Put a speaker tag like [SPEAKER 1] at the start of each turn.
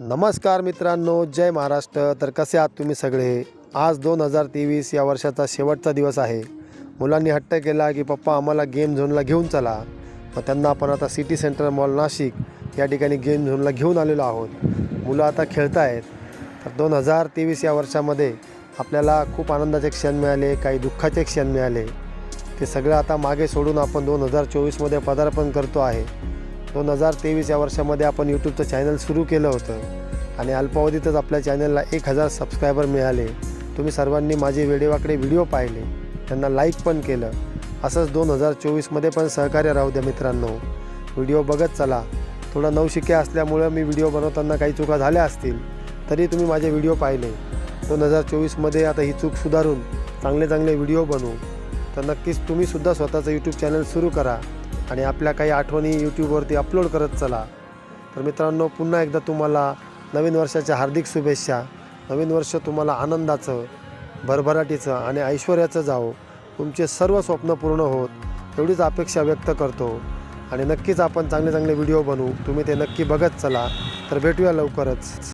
[SPEAKER 1] नमस्कार मित्रांनो जय महाराष्ट्र. तर कसे आहात तुम्ही सगळे? आज दोन हजार तेवीस या वर्षाचा शेवटचा दिवस आहे. मुलांनी हट्ट केला की पप्पा आम्हाला गेम झोनला घेऊन चला. मग त्यांना आपण आता सिटी सेंटर मॉल नाशिक या ठिकाणी गेम झोनला घेऊन आलेलो आहोत. मुलं आता खेळत आहेत तर दोन हजार तेवीस या वर्षामध्ये आपल्याला खूप आनंदाचे क्षण मिळाले काही दुःखाचे क्षण मिळाले. ते सगळं आता मागे सोडून आपण दोन हजार चोवीसमध्ये पदार्पण करतो आहे. दोन हजार तेवीस या वर्षामध्ये आपण यूट्यूबचं चॅनल सुरू केलं होतं. आणि अल्पावधीतच आपल्या चॅनलला एक हजार सबस्क्रायबर मिळाले. तुम्ही सर्वांनी माझे वेडेवाकडे व्हिडिओ पाहिले. त्यांना लाईक पण केलं. असंच दोन हजार चोवीसमध्ये पण सहकार्य राहू द्या मित्रांनो. व्हिडिओ बघत चला. थोडं नवशिके असल्यामुळं मी व्हिडिओ बनवताना काही चुका झाल्या असतील तरी तुम्ही माझे व्हिडिओ पाहिले. दोन हजार चोवीसमध्ये आता ही चूक सुधारून चांगले चांगले व्हिडिओ बनवू. तर नक्कीच तुम्हीसुद्धा स्वतःचं यूट्यूब चॅनल सुरू करा. आणि आपल्या काही आठवणी यूट्यूबवरती अपलोड करत चला. तर मित्रांनो पुन्हा एकदा तुम्हाला नवीन वर्षाच्या हार्दिक शुभेच्छा. नवीन वर्ष तुम्हाला आनंदाचं भरभराटीचं आणि ऐश्वर्याचं जावो. तुमचे सर्व स्वप्न पूर्ण होत एवढीच अपेक्षा व्यक्त करतो. आणि नक्कीच आपण चांगले चांगले व्हिडिओ बनवू. तुम्ही ते नक्की बघत चला. तर भेटूया लवकरच.